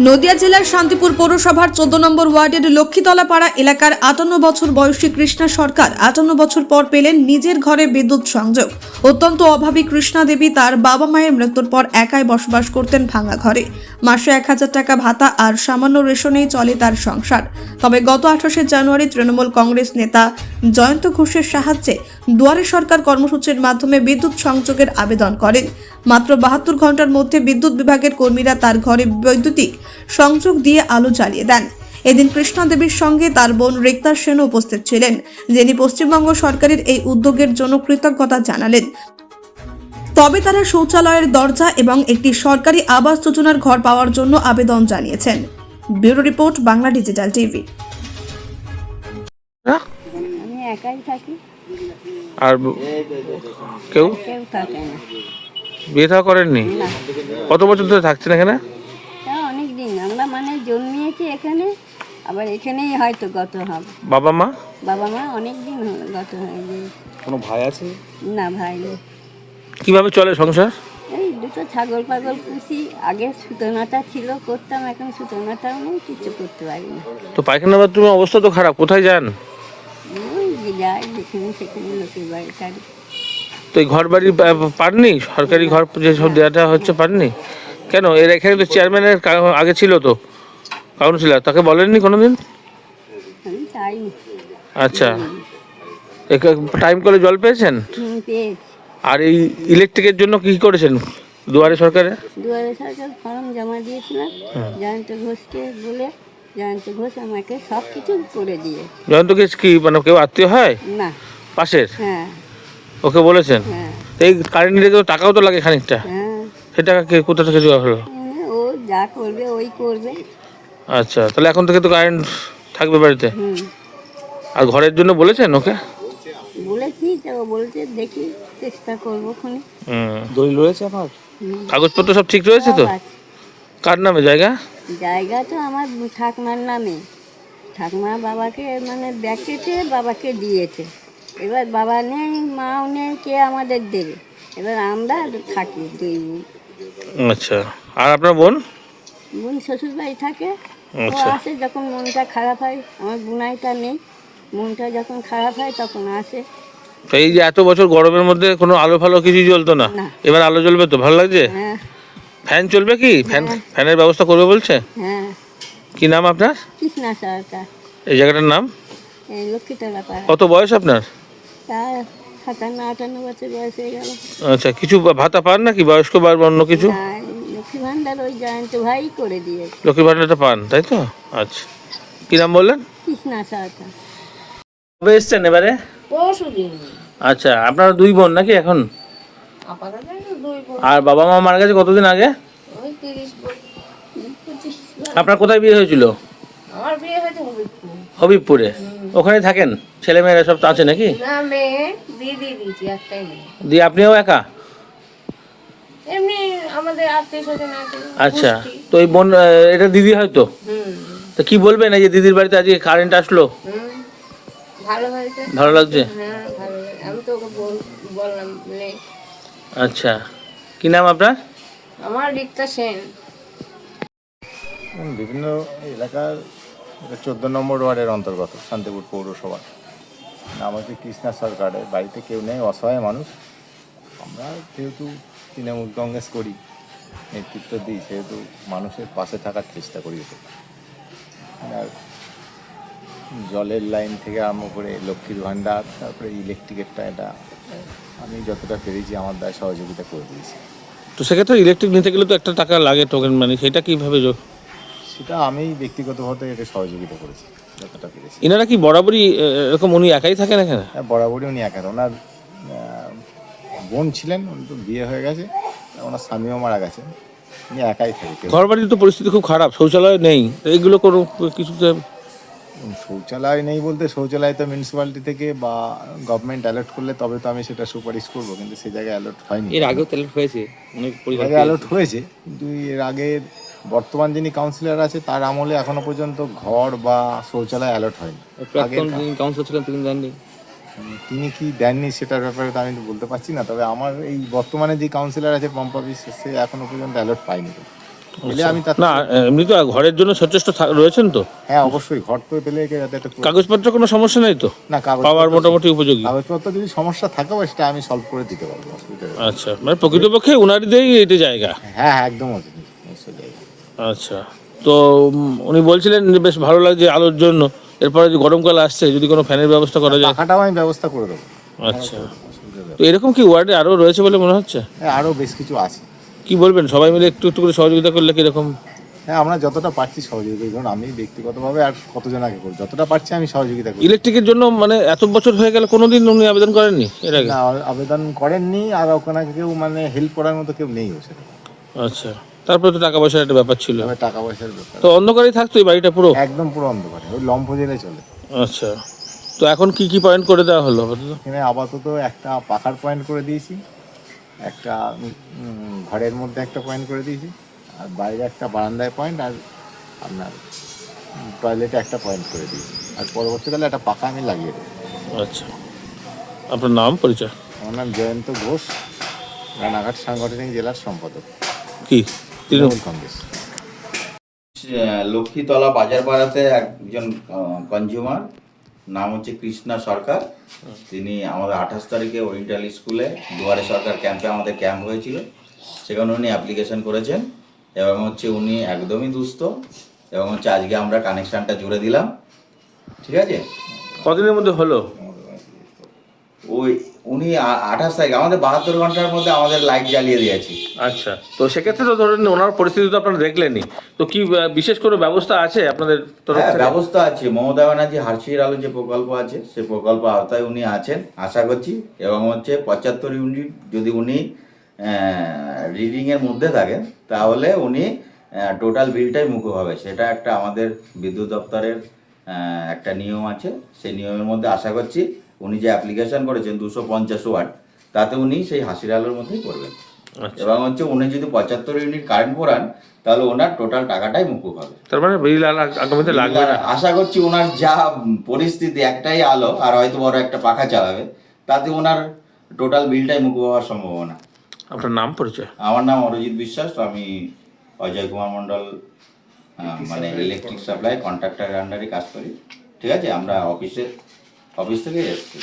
নদিয়া জেলার শান্তিপুর পৌরসভার চোদ্দ নম্বর ওয়ার্ডের লক্ষ্মীতলাপাড়া এলাকার আটান্ন বছর বয়সী কৃষ্ণা সরকার আটান্ন বছর পর পেলেন নিজের ঘরে বিদ্যুৎ সংযোগ। অত্যন্ত অভাবী কৃষ্ণা দেবী তার বাবা মায়ের মৃত্যুর পর একাই বসবাস করতেন ভাঙা ঘরে। মাসে এক হাজার টাকা ভাতা আর সামান্য রেশনেই চলে তার সংসার। তবে গত আঠাশে জানুয়ারি তৃণমূল কংগ্রেস নেতা জয়ন্ত ঘোষের সাহায্যে দুয়ারে সরকার কর্মসূচির মাধ্যমে বিদ্যুৎ সংযোগের আবেদন করেন। মাত্র বাহাত্তর ঘণ্টার মধ্যে বিদ্যুৎ বিভাগের কর্মীরা তার ঘরে বৈদ্যুতিক সংযোগ দিয়ে আলো জ্বালিয়ে দেন। এদিন কৃষ্ণা দেবীর সঙ্গে তার বোন রেক্তা সেনও উপস্থিত ছিলেন যিনি পশ্চিমবঙ্গ সরকারের এই উদ্যোগের জন্য কৃতজ্ঞতা জানালেন। তবে তারা শৌচালয়ের দরজা এবং একটি সরকারি আবাস যোজনার ঘর পাওয়ার জন্য আবেদন জানিয়েছেন। Bureau report Bangla digital TV. হ্যাঁ? একাই থাকি। আর কেউ? কেউ থাকে না। বিয়ে থাকা করেননি? না। কত বছর ধরে থাকছেন এখানে? অনেক দিন আমরা মানে জন্মিয়েছি এখানে আবার এখানেই হয়তো গত হবে। বাবা মা? বাবা মা অনেক দিন গত হয়ে গিয়েছে। কোনো ভাই আছে? না ভাই নেই। কীভাবে চলে সংসার? এই দুটো ছাগল পাগল পুষি আগে সুতোনাটা ছিল করতাম এখন সুতোনাটাও নেই কিছু করতে পারি না। তো পায়খানা বাথরুমের অবস্থা তো খারাপ কোথায় যান? ওই যাই যেখানে সেখানে লোকের বাড়ি টাড়ি তো এই ঘর বাড়ি পাননি? সরকারি ঘর যেসব দেওয়াটা হচ্ছে পাননি? কেন? এর এখানে তো চেয়ারম্যানের আগে ছিল তো কাউন্সিলর। তাকে বলেননি কোনোদিন? আমি চাইনি। আচ্ছা। টাইম করে জল পেয়েছেন? আর এই ইলেকট্রিকের জন্য কি করেছেন দুয়ারে সরকারে? দুয়ারে সরকার ফর্ম জমা দিয়েছিলাম। জয়ন্ত ঘোষকে বলে জয়ন্ত ঘোষ আমাকে সব কিছু করে দিয়ে জয়ন্ত কি কি মানে কেউ আত্মীয় হয়? না। পাশের? হ্যাঁ। ওকে বলেছেন? হ্যাঁ। এই কারেন্ট তো টাকাও তো লাগে খানিকটা। হ্যাঁ। সেটা কে কোথা থেকে দেওয়া হলো? মানে ও যা করবে ওই করবে। আচ্ছা তাহলে এখন থেকে তো কারেন্ট থাকবে বাড়িতে? হুম। আর ঘরের জন্য বলেছেন ওকে? বলেছি তো বলছে দেখি চেষ্টা করব খুনি। হুম। দলিল রয়েছে আমার কাগজপত্র সব ঠিক রয়েছে তো? কার নামে জায়গা? জায়গা তো আমার ঠাকমার নামে। ঠাকমা বাবাকে মানে ব্যাকেটে বাবাকে দিয়েছে। এবার বাবা নেই মাও নেই কে আমাদের দেবে? এবার আমরা থাকি দুই। বোন আচ্ছা আর আপনার বোন? বোন শ্বশুর বাড়ি থাকে। ও আচ্ছা। আসে যখন মনটা খারাপ হয় আমার বুনাইটা নেই। মনটা যখন খারাপ হয় তখন আসে। তো এই যে এত বছর গরমের মধ্যে কোনো আলো ফালো কিছু জ্বলতো না। এবার আলো জ্বলবে তো ভালো লাগছে? হ্যাঁ। ফ্যান চলবে কি? ফ্যান ফ্যানের ব্যবস্থা করবে বলছে? হ্যাঁ। কি নাম আপনার? কৃষ্ণা সরকার। এই জায়গাটার নাম? কত বয়স আপনার? আচ্ছা কিছু ভাতা পান নাকি? বয়স্ক বা অন্য কিছু? লক্ষ্মী ভাণ্ডার ওই জয়ন্ত ভাই করে দিয়েছে। লক্ষ্মী ভাণ্ডারটা পান তাই তো? আচ্ছা। কি নাম বললেন? কৃষ্ণা কবে এসছেন এবারে? পরশুদিন। আচ্ছা আপনারা দুই বোন নাকি এখন? আপাতত দুই বোন। আর বাবা মা মারা গেছে কতদিন আগে? আপনার কোথায় বিয়ে হয়েছিল? আমার বিয়ে হয়েছে হবিবপুরে। ওখানে থাকেন? ছেলে মেয়েরা সব তো আছে নাকি? না মেয়ে বিয়ে দিয়ে একটাই মেয়ে। দিয়ে আপনিও একা? এমনি আমাদের আত্মীয় স্বজন আছে আচ্ছা তো এই বোন এটা দিদি হয়তো? হুম। তো কি বলবেন এই যে দিদির বাড়িতে আজকে কারেন্ট আসলো? ভালো হয়েছে? ভালো লাগছে? হ্যাঁ ভালো আমি তো ওকে বললাম মানে আচ্ছা কি নাম আপনার? আমার রিক্তা সেন। বিভিন্ন এলাকার চোদ্দ নম্বর ওয়ার্ডের অন্তর্গত, শান্তিপুর পৌরসভা। নাম হচ্ছে কৃষ্ণা সরকারের বাড়িতে কেউ নেই, অসহায় মানুষ। আমরা যেহেতু তৃণমূল কংগ্রেস করি, নেতৃত্ব দিই, সেহেতু মানুষের পাশে থাকার চেষ্টা করি আর জলের লাইন থেকে আরম্ভ করে লক্ষ্মীর ভাণ্ডার, তারপরে ইলেকট্রিকেরটা এটা, আমি যতটা পেরেছি আমার দ্বারা সহযোগিতা করে দিয়েছি। তো সেক্ষেত্রে ইলেকট্রিক নিতে গেলে তো একটা টাকা লাগে টোকেন মানে সেটা কীভাবে সেটা আমি ব্যক্তিগতভাবে এটা সহযোগিতা করেছি যতটা পেরেছি এনারা কি বরাবরই এরকম উনি একাই থাকেন এখানে? হ্যাঁ বরাবরই উনি একা ওনার বোন ছিলেন উনি তো বিয়ে হয়ে গেছে ওনার স্বামীও মারা গেছে। উনি একাই থাকে। ঘর বাড়ির তো পরিস্থিতি খুব খারাপ শৌচালয় নেই তো এইগুলো কোনো কিছুতে শৌচালয় নেই বলতে শৌচালয় তো মিউনিসিপ্যালিটি থেকে বা গভর্নমেন্ট অ্যালার্ট করলে তবে তো আমি সেটা সুপারিশ করব কিন্তু সেই জায়গায় অ্যালার্ট হয়নি। এর আগেও তেলেট হয়েছে অনেক পরিবার অ্যালার্ট হয়েছে কিন্তু এর আগের বর্তমান যিনি কাউন্সিলর আছে তার আমলে এখনও পর্যন্ত ঘর বা শৌচালয় অ্যালার্ট হয়নি। প্রাক্তন আগের- যিনি কাউন্সিলর ছিলেন তিনি জাননি তিনি কি দেননি সেটার ব্যাপারে তো আমি বলতে পারছি না তবে আমার এই বর্তমানে যে কাউন্সিলর আছে পম্পা বিশ্বাস সে এখনও পর্যন্ত অ্যালার্ট পাইনি আমি তার না এমনি তো ঘরের জন্য সচেষ্ট থাক- রয়েছেন তো? হ্যাঁ অবশ্যই ঘর তো পেলে একে যাতে একটা কাগজপত্র কোনো সমস্যা নেই তো? না কাগজ পাওয়ার মোটামুটি উপযোগী। কাগজপত্র যদি সমস্যা থাকেও সেটা আমি সলভ করে দিতে পারব। আচ্ছা মানে প্রকৃতপক্ষে উনারই দিয়েই এটা জায়গা। হ্যাঁ হ্যাঁ একদম আচ্ছা। তো উনি বলছিলেন বেশ ভালো লাগছে আলোর জন্য। এরপরে যে গরমকাল আসছে যদি কোনো ফ্যানের ব্যবস্থা করা যায়? টাকাটাও আমি ব্যবস্থা করে দেবো। আচ্ছা। তো এরকম কি ওয়ার্ডে আরও রয়েছে বলে মনে হচ্ছে? হ্যাঁ আরও বেশ কিছু আছে। কি বলবেন? সবাই মিলে একটু একটু করে সহযোগিতা করলে কীরকম? হ্যাঁ আমরা যতটা পারছি সহযোগিতা ধরুন আমি ব্যক্তিগতভাবে আর কতজন আগে করি যতটা পারছি আমি সহযোগিতা করি ইলেকট্রিকের জন্য মানে এত বছর হয়ে গেল কোনোদিন উনি আবেদন করেননি এর আগে? আবেদন করেননি আর ওখানে কেউ মানে হেল্প করার মতো কেউ নেই সেটা আচ্ছা। তারপরে তো টাকা পয়সার একটা ব্যাপার ছিল। টাকা পয়সার ব্যাপার। তো অন্ধকারেই থাকতো এই বাড়িটা পুরো? একদম পুরো অন্ধকারে ওই লম্ফ জেলে চলে। আচ্ছা। তো এখন কি কি পয়েন্ট করে দেওয়া হলো আপাতত? এখানে আপাতত একটা পাখার পয়েন্ট করে দিয়েছি একটা উম, ঘরের মধ্যে একটা পয়েন্ট করে দিয়েছি আর বাইরে একটা বারান্দায় পয়েন্ট আর আপনার টয়লেটে একটা পয়েন্ট করে দিয়েছি। আর পরবর্তীকালে একটা পাখা আমি লাগিয়ে দেবো। আচ্ছা। আপনার নাম পরিচয়? আমার নাম জয়ন্ত ঘোষ রানাঘাট সাংগঠনিক জেলার সম্পাদক। কি? তৃণমূল তৃণমূল কংগ্রেস লক্ষ্মীতলা বাজার পাড়াতে একজন কনজিউমার নাম হচ্ছে কৃষ্ণা সরকার। তিনি আমাদের আঠাশ তারিখে ওরিয়েন্টাল স্কুলে দুয়ারে সরকার ক্যাম্পে আমাদের ক্যাম্প হয়েছিল। সেখানে উনি অ্যাপ্লিকেশন করেছেন এবং হচ্ছে উনি একদমই দুস্থ এবং হচ্ছে আজকে আমরা কানেকশানটা জুড়ে দিলাম। ঠিক আছে? কদিনের মধ্যে হলো? ওই উনি আঠাশ তারিখ আমাদের বাহাত্তর ঘণ্টার মধ্যে আমাদের লাইট জ্বালিয়ে দিয়েছি। আচ্ছা তো সেক্ষেত্রে তো ধরেন ওনার পরিস্থিতি তো আপনারা দেখলেনই। তো কি বিশেষ কোনো ব্যবস্থা আছে আপনাদের তরফ হ্যাঁ থেকে? ব্যবস্থা আছে। মমতা ব্যানার্জি হার্ষির আলো যে প্রকল্প আছে সেই প্রকল্প আওতায় উনি আছেন আশা করছি। এবং হচ্ছে পঁচাত্তর ইউনিট যদি উনি রিডিংয়ের মধ্যে থাকেন তাহলে উনি টোটাল বিলটাই মুকুব হবে। সেটা একটা আমাদের বিদ্যুৎ দপ্তরের আহ, একটা নিয়ম আছে। সেই নিয়মের মধ্যে আশা করছি উনি যে অ্যাপ্লিকেশন করেছেন দুশো পঞ্চাশ ওয়াট তাতে উনি সেই হাসির আলোর মধ্যেই করবেন আচ্ছা। এবং হচ্ছে উনি যদি পঁচাত্তর ইউনিট কারেন্ট করান তাহলে ওনার টোটাল টাকাটাই মুকুব হবে। তার মানে বিল আর আগামীতে লাগবে না। আশা করছি ওনার যা পরিস্থিতি একটাই আলো আর হয়তো বড় একটা পাখা চালাবে তাতে ওনার টোটাল বিলটাই মুকুব হওয়ার সম্ভাবনা। আপনার নাম পরিচয়? আমার নাম অরিজিৎ বিশ্বাস আমি অজয় কুমার মণ্ডল আহ, মানে ইলেকট্রিক সাপ্লাই কন্ট্রাক্টরের আন্ডারে কাজ করি। ঠিক আছে আমরা অফিসে অফিস থেকে এসেছি